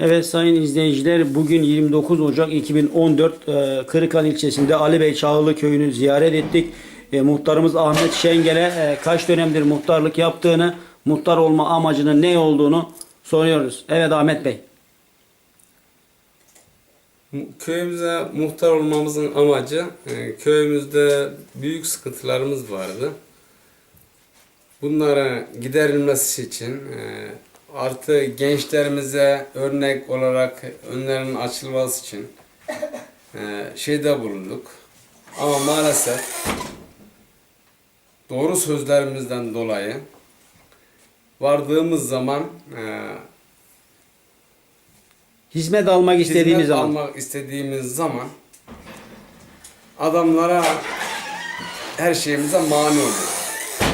Evet sayın izleyiciler bugün 29 Ocak 2014 e, Kırıkan ilçesinde Ali Bey Çağılı köyünü ziyaret ettik. E, muhtarımız Ahmet Şengel'e e, kaç dönemdir muhtarlık yaptığını, muhtar olma amacının ne olduğunu soruyoruz. Evet Ahmet Bey. Köyümüze muhtar olmamızın amacı e, köyümüzde büyük sıkıntılarımız vardı. Bunlara giderilmesi için e, artı gençlerimize örnek olarak önlerinin açılması için e, şeyde bulunduk. Ama maalesef doğru sözlerimizden dolayı vardığımız zaman e, Hizmet almak istediğiniz hizmet zaman. almak istediğimiz zaman adamlara her şeyimize mani oluyor.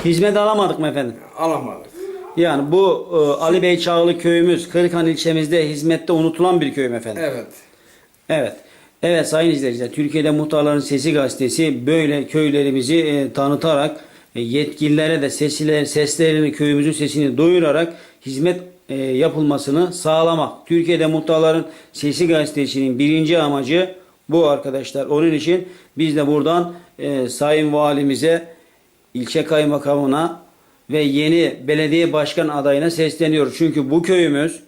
Hizmet alamadık mı efendim? Alamadık. Yani bu e, Ali Bey Çağılı köyümüz Kırıkan ilçemizde hizmette unutulan bir köy mü efendim? Evet. Evet. Evet sayın izleyiciler, Türkiye'de Muhtarların Sesi gazetesi böyle köylerimizi e, tanıtarak e, yetkililere de sesiyle, seslerini, köyümüzün sesini duyurarak hizmet e, yapılmasını sağlamak. Türkiye'de Muhtarların Sesi gazetesinin birinci amacı bu arkadaşlar. Onun için biz de buradan e, sayın valimize, ilçe kaymakamına ve yeni belediye başkan adayına sesleniyoruz. Çünkü bu köyümüz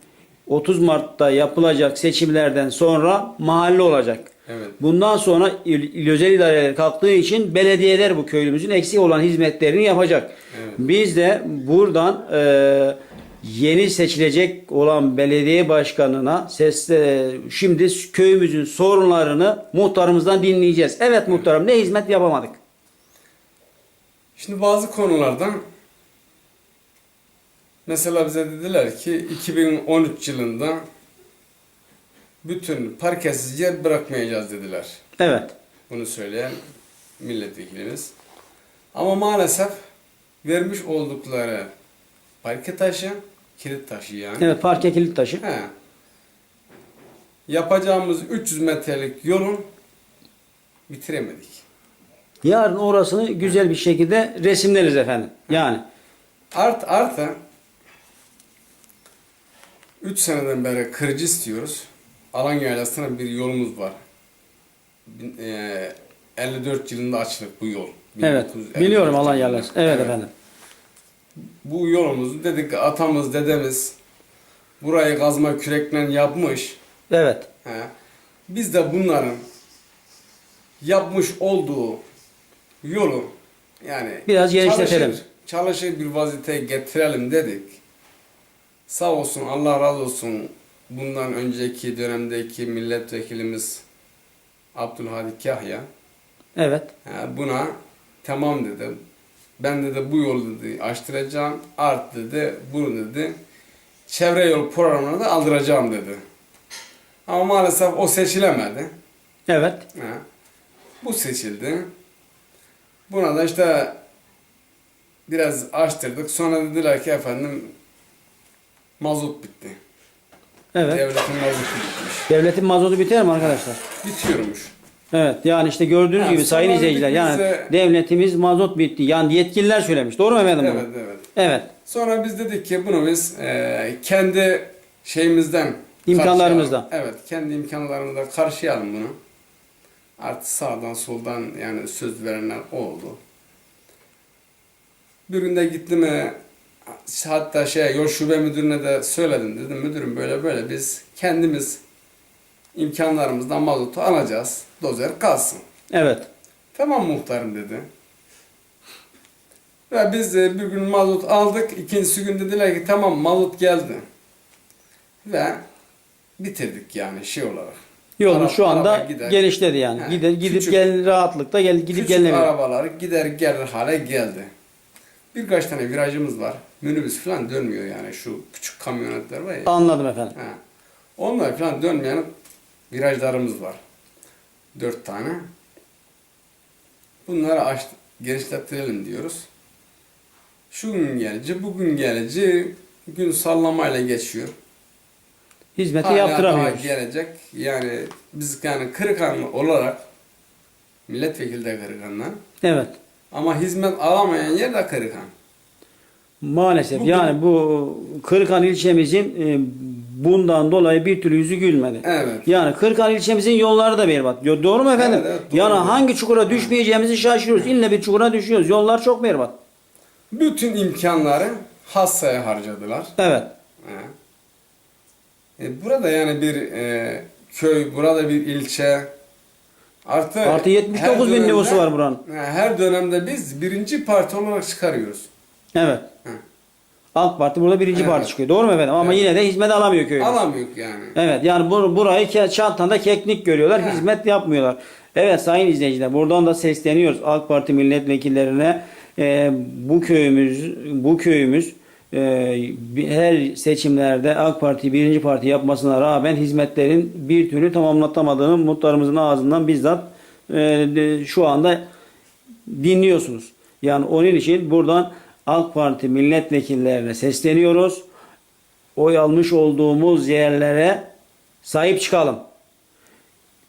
30 Mart'ta yapılacak seçimlerden sonra mahalle olacak. Evet. Bundan sonra il, il özel idareler kalktığı için belediyeler bu köylümüzün eksik olan hizmetlerini yapacak. Evet. Biz de buradan e, yeni seçilecek olan belediye başkanına ses e, şimdi köyümüzün sorunlarını muhtarımızdan dinleyeceğiz. Evet muhtarım ne hizmet yapamadık? Şimdi bazı konulardan mesela bize dediler ki 2013 yılında bütün parkesiz yer bırakmayacağız dediler. Evet. Bunu söyleyen milletvekilimiz. Ama maalesef vermiş oldukları parke taşı, kilit taşı yani. Evet parke kilit taşı. He. Yapacağımız 300 metrelik yolun bitiremedik. Yarın orasını güzel bir şekilde resimleriz efendim. Yani Art artı 3 seneden beri kırıcı istiyoruz. Alan yaylasına bir yolumuz var. Bin- eee, 54 yılında açılık bu yol. evet 1954 biliyorum Allah yılında. yerler. Evet, efendim. Bu yolumuzu dedik atamız dedemiz burayı kazma kürekle yapmış. Evet. He. Biz de bunların yapmış olduğu yolu yani Biraz genişletelim. Çalışır, çalışır bir vaziyete getirelim dedik. Sağ olsun Allah razı olsun bundan önceki dönemdeki milletvekilimiz Abdülhadi Kahya Evet. buna tamam dedi. Ben dedi bu yolu dedi açtıracağım. Art dedi bunu dedi. Çevre yol programına da aldıracağım dedi. Ama maalesef o seçilemedi. Evet. Ha. Bu seçildi. Buna da işte biraz açtırdık. Sonra dediler ki efendim mazot bitti. Evet. Devletin mazotu bitmiş. Devletin mazotu biter mi arkadaşlar? Bitiyormuş. Evet. Yani işte gördüğünüz Ha, gibi sayın izleyiciler yani bize- devletimiz mazot bitti. Yani yetkililer söylemiş. Doğru mu efendim? Evet evet. Evet. Sonra biz dedik ki bunu biz e, kendi şeyimizden İmkanlarımızdan. Evet kendi imkanlarımızdan karşılayalım bunu. Artı sağdan soldan yani söz verenler oldu. Bir gün de gittim e, hatta şey yol şube müdürüne de söyledim dedim müdürüm böyle böyle biz kendimiz imkanlarımızdan mazotu alacağız. Dozer kalsın. Evet. Tamam muhtarım dedi. Ve biz bir gün mazot aldık. İkincisi gün dediler ki tamam mazot geldi. Ve bitirdik yani şey olarak. Yolun şu anda gider. genişledi yani. He, Gider, gidip küçük- gel rahatlıkla gel gidip Küçük gelinebilir. arabalar gider gelir hale geldi. Birkaç tane virajımız var. Minibüs falan dönmüyor yani şu küçük kamyonetler var ya. Anladım efendim. Ha. Onlar falan dönmeyen virajlarımız var. Dört tane. Bunları aç, genişlettirelim diyoruz. Şu gün gelici, bugün gelici gün sallamayla geçiyor. Hizmeti Hala yaptıramıyoruz. daha gelecek. Yani biz yani Kırıkanlı olarak milletvekili de Kırıkan'dan Evet. Ama hizmet alamayan yer de Kırıkan. Maalesef Bugün- yani bu Kırıkan ilçemizin e, bundan dolayı bir türlü yüzü gülmedi. Evet. Yani Kırkhan ilçemizin yolları da berbat. Doğru mu efendim? Evet, evet, doğru. yani hangi çukura düşmeyeceğimizi şaşırıyoruz. İlle bir çukura düşüyoruz. Yollar çok berbat. Bütün imkanları Hassa'ya harcadılar. Evet. E, burada yani bir e, köy, burada bir ilçe. Artı, Artı 79 bin nüfusu var buranın. He, Her dönemde biz birinci parti olarak çıkarıyoruz. Evet. Hı. AK Parti burada birinci Evet. parti çıkıyor. Doğru mu efendim? Ama Evet. yine de hizmet alamıyor köy. Alamıyor yani. Evet yani bur burayı çantanda keklik görüyorlar. He. Hizmet yapmıyorlar. Evet sayın izleyiciler buradan da sesleniyoruz AK Parti milletvekillerine. Ee, bu köyümüz bu köyümüz e, her seçimlerde AK Parti birinci parti yapmasına rağmen hizmetlerin bir türlü tamamlatamadığını muhtarımızın ağzından bizzat e, şu anda dinliyorsunuz. Yani onun için buradan AK Parti milletvekillerine sesleniyoruz. Oy almış olduğumuz yerlere sahip çıkalım.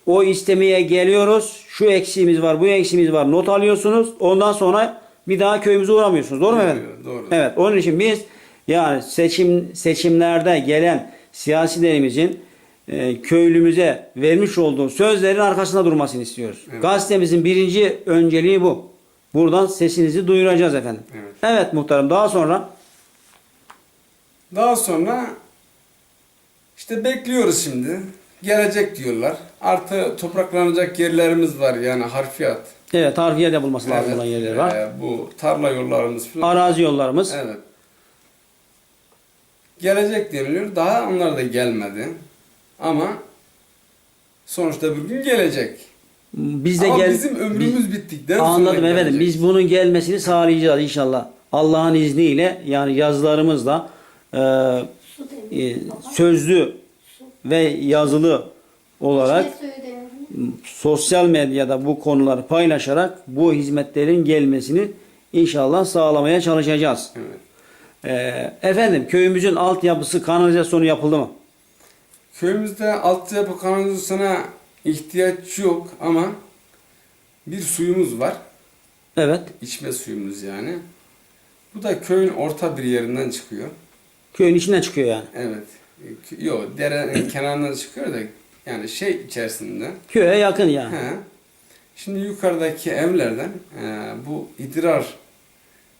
O istemeye geliyoruz. Şu eksiğimiz var, bu eksiğimiz var. Not alıyorsunuz. Ondan sonra bir daha köyümüze uğramıyorsunuz. Doğru mu efendim? Doğru. Evet. Onun için biz yani seçim seçimlerde gelen siyasilerimizin e, köylümüze vermiş olduğu sözlerin arkasında durmasını istiyoruz. Evet. Gazetemizin birinci önceliği bu. Buradan sesinizi duyuracağız efendim. Evet. Evet muhtarım. Daha sonra Daha sonra işte bekliyoruz şimdi. Gelecek diyorlar. Artı topraklanacak yerlerimiz var yani harfiyat. evet harfiye yapılması lazım Evet, olan yerler var. e, bu tarla yollarımız falan. Arazi yollarımız. Evet. Gelecek deniliyor. Daha onlar da gelmedi. Ama sonuçta bir gün gelecek. Biz de Ama gel bizim ömrümüz bittikten sonra Anladım efendim. gelecek. Biz bunun gelmesini sağlayacağız inşallah. Allah'ın izniyle yani yazılarımızla e, e, sözlü ve yazılı olarak sosyal medyada bu konuları paylaşarak bu hizmetlerin gelmesini inşallah sağlamaya çalışacağız. Evet. E, efendim köyümüzün altyapısı kanalizasyonu yapıldı mı? Köyümüzde altyapı kanalizasyona ihtiyaç yok ama bir suyumuz var. Evet. İçme suyumuz yani. Bu da köyün orta bir yerinden çıkıyor. Köyün içinden çıkıyor yani. Evet. Yok derenin kenarından çıkıyor da yani şey içerisinde. Köye yakın yani. He. Şimdi yukarıdaki evlerden e, bu idrar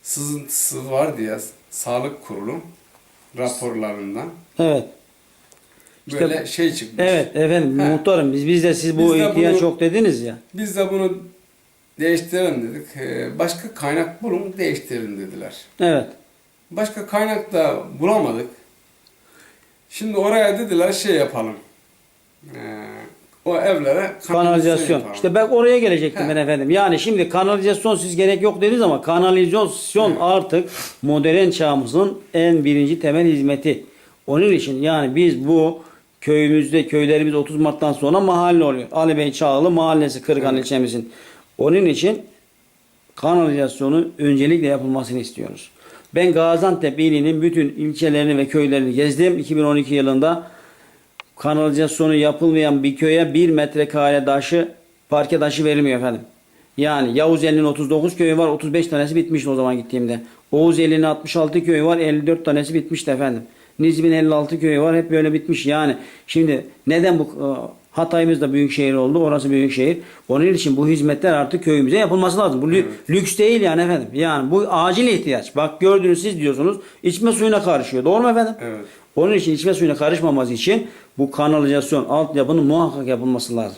sızıntısı var diye sağlık kurulu raporlarından Evet. İşte- böyle şey çıkmış. Evet efendim He. muhtarım biz biz de siz bu Biz ihtiyaç bunu- yok dediniz ya. Biz de bunu değiştirelim dedik. E, başka kaynak bulun değiştirelim dediler. Evet. Başka kaynak da bulamadık. Şimdi oraya dediler şey yapalım. E, o evlere Kanalizasyon. İşte ben oraya gelecektim He. ben efendim. Yani şimdi kanalizasyon siz gerek yok dediniz ama kanalizasyon artık modern çağımızın en birinci temel hizmeti. Onun için yani biz bu köyümüzde köylerimiz 30 Mart'tan sonra mahalle oluyor. Ali Bey Çağlı mahallesi Evet. ilçemizin. Onun için kanalizasyonu öncelikle yapılmasını istiyoruz. Ben Gaziantep ilinin bütün ilçelerini ve köylerini gezdim. 2012 yılında kanalizasyonu yapılmayan bir köye 1 metrekare taşı parke taşı verilmiyor efendim. Yani Yavuzeli'nin 39 köyü var 35 tanesi bitmişti o zaman gittiğimde. Oğuzeli'nin 66 köyü var 54 tanesi bitmişti efendim. Nizip'in 56 köyü var hep böyle bitmiş yani. Şimdi neden bu Hatay'ımız da büyük şehir oldu orası büyük şehir. Onun için bu hizmetler artık köyümüze yapılması lazım. Bu lü- lüks değil yani efendim. Yani bu acil ihtiyaç. Bak gördünüz siz diyorsunuz içme suyuna karışıyor. Doğru mu efendim? Evet. Onun için içme suyuna karışmaması için bu kanalizasyon altyapının muhakkak yapılması lazım.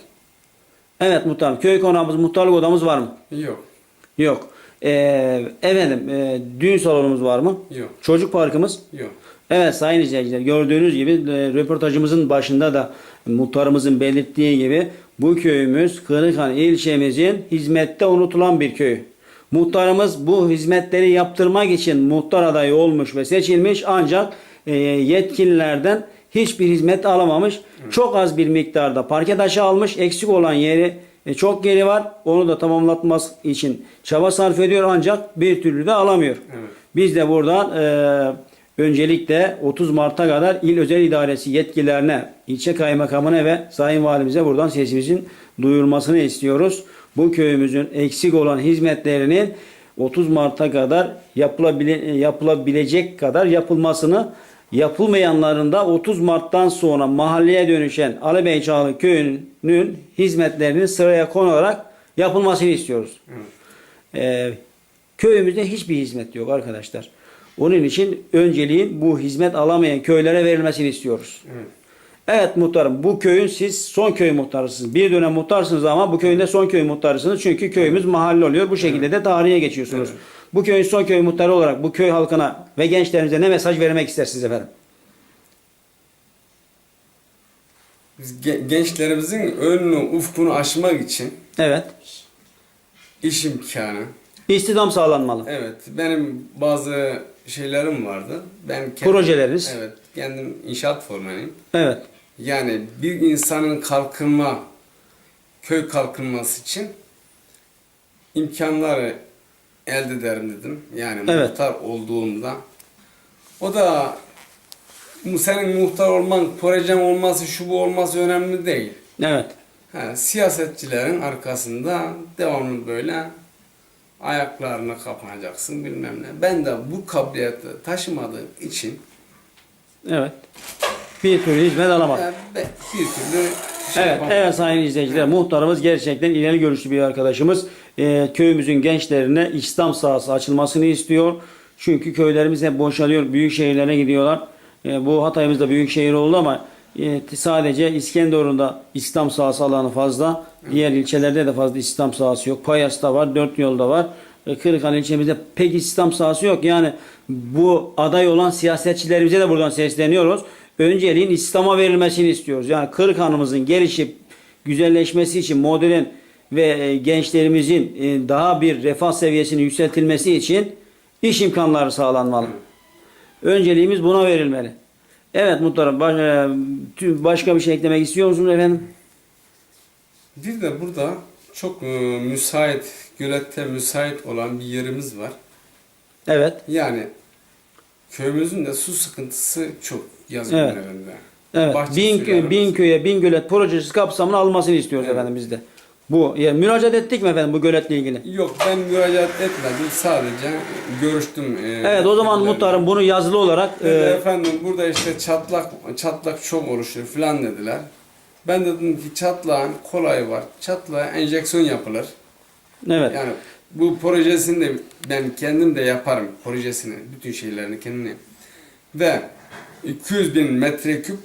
Evet muhtarım. Köy konağımız, muhtarlık odamız var mı? Yok. Yok. Ee, efendim e, düğün salonumuz var mı? Yok. Çocuk parkımız? Yok. Evet sayın izleyiciler gördüğünüz gibi e, röportajımızın başında da muhtarımızın belirttiği gibi bu köyümüz Kırıkhan ilçemizin hizmette unutulan bir köy. Muhtarımız bu hizmetleri yaptırmak için muhtar adayı olmuş ve seçilmiş ancak e, yetkililerden hiçbir hizmet alamamış. Çok az bir miktarda parke taşı almış. Eksik olan yeri e, çok geri var. Onu da tamamlatması için çaba sarf ediyor ancak bir türlü de alamıyor. Evet. Biz de buradan e, öncelikle 30 Mart'a kadar il özel idaresi yetkililerine, ilçe kaymakamına ve sayın valimize buradan sesimizin duyurmasını istiyoruz. Bu köyümüzün eksik olan hizmetlerinin 30 Mart'a kadar yapılabile, yapılabilecek kadar yapılmasını Yapılmayanların da 30 Mart'tan sonra mahalleye dönüşen Ali Bey Çağlı Köyü'nün hizmetlerinin sıraya konularak yapılmasını istiyoruz. Ee, köyümüzde hiçbir hizmet yok arkadaşlar. Onun için önceliğin bu hizmet alamayan köylere verilmesini istiyoruz. Evet. Evet muhtarım bu köyün siz son köy muhtarısınız. Bir dönem muhtarsınız ama bu köyün de son köy muhtarısınız. Çünkü köyümüz mahalle oluyor. Bu şekilde de tarihe geçiyorsunuz. Evet. Bu köyün son köy muhtarı olarak bu köy halkına ve gençlerimize ne mesaj vermek istersiniz efendim? Biz ge- gençlerimizin önünü, ufkunu aşmak için Evet. iş imkanı. İstihdam sağlanmalı. Evet, benim bazı şeylerim vardı. Ben kendim, Projeleriniz? Evet, kendim inşaat formanıyım. Evet. Yani bir insanın kalkınma, köy kalkınması için imkanları elde ederim dedim. Yani Evet. muhtar olduğumda. O da senin muhtar olman, projen olması, şu bu olması önemli değil. Evet. Ha, siyasetçilerin arkasında devamlı böyle ayaklarına kapanacaksın bilmem ne. Ben de bu kabiliyeti taşımadığım için Evet. Bir türlü hizmet yani be- bir türlü Evet, evet sayın izleyiciler. Muhtarımız gerçekten ileri görüşlü bir arkadaşımız. Ee, köyümüzün gençlerine İslam sahası açılmasını istiyor. Çünkü köylerimiz hep boşalıyor. Büyük şehirlere gidiyorlar. Ee, bu Hatay'ımız da büyük şehir oldu ama e, sadece İskenderun'da İslam sahası alanı fazla. Diğer ilçelerde de fazla İslam sahası yok. Payas'ta var, Dört Yolda var. E, Kırıkhan ilçemizde pek İslam sahası yok. Yani bu aday olan siyasetçilerimize de buradan sesleniyoruz. Önceliğin İslam'a verilmesini istiyoruz. Yani Kırıkhan'ımızın gelişip güzelleşmesi için modern ve e, gençlerimizin e, daha bir refah seviyesini yükseltilmesi için iş imkanları sağlanmalı. Önceliğimiz buna verilmeli. Evet muhtarım e, tüm- başka bir şey eklemek istiyor musunuz efendim? Bir de burada çok müsait, gölette müsait olan bir yerimiz var. Evet. Yani köyümüzün de su sıkıntısı çok yaz Evet. günlerinde. Evet. Bahçe bin, sularımız. bin köye, bin gölet projesi kapsamını almasını istiyoruz efendim biz de. Bu ya, müracaat ettik mi efendim bu göletle ilgili? Yok ben müracaat etmedim sadece görüştüm. e, Evet o zaman köylülerle. muhtarım bunu yazılı olarak Dedi, e, efendim burada işte çatlak çatlak çok oluşur filan dediler. Ben dedim ki çatlağın kolayı var. Çatlağa enjeksiyon yapılır. evet. Yani bu projesini de ben kendim de yaparım projesini, bütün şeylerini kendim. Ve 200 bin metreküp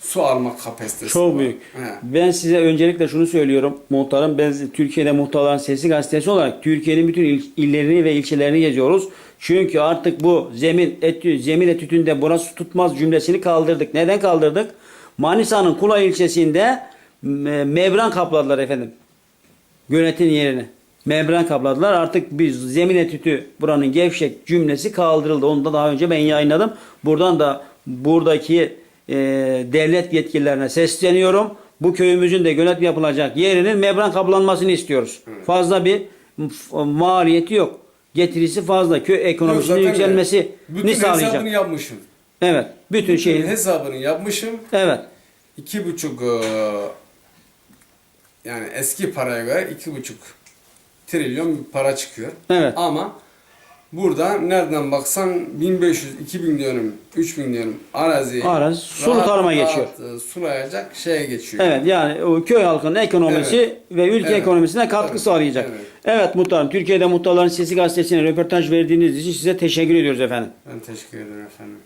su alma kapasitesi. Çok var. büyük. He. Ben size öncelikle şunu söylüyorum. Muhtarım ben Türkiye'de Muhtarların Sesi gazetesi olarak Türkiye'nin bütün il- illerini ve ilçelerini geziyoruz. Çünkü artık bu zemin etü, zemin etütünde burası tutmaz cümlesini kaldırdık. Neden kaldırdık? Manisa'nın Kula ilçesinde me- membran kapladılar efendim. Göletin yerini. Membran kapladılar. Artık biz zemin etütü buranın gevşek cümlesi kaldırıldı. Onu da daha önce ben yayınladım. Buradan da buradaki e, devlet yetkililerine sesleniyorum. Bu köyümüzün de gölet yapılacak yerinin membran kaplanmasını istiyoruz. Fazla bir maliyeti yok. Getirisi fazla. Köy Yok, ekonomisinin zaten yükselmesini bütün sağlayacak. hesabını yapmışım. Evet. Bütün Bütün şeyi. hesabını yapmışım. Evet. İki buçuk eee, yani eski paraya göre iki buçuk trilyon para çıkıyor. Evet. Ama burada nereden baksan 1500, 2000 dönüm, 3000 dönüm arazi Arazi sulu tarıma geçiyor. e, sulayacak şeye geçiyor. Evet yani o köy halkının ekonomisi Evet. ve ülke Evet. ekonomisine katkı Tabii. sağlayacak. Evet. Evet muhtarım Türkiye'de Muhtarların Sesi gazetesine röportaj verdiğiniz için size teşekkür ediyoruz efendim. Ben teşekkür ederim efendim.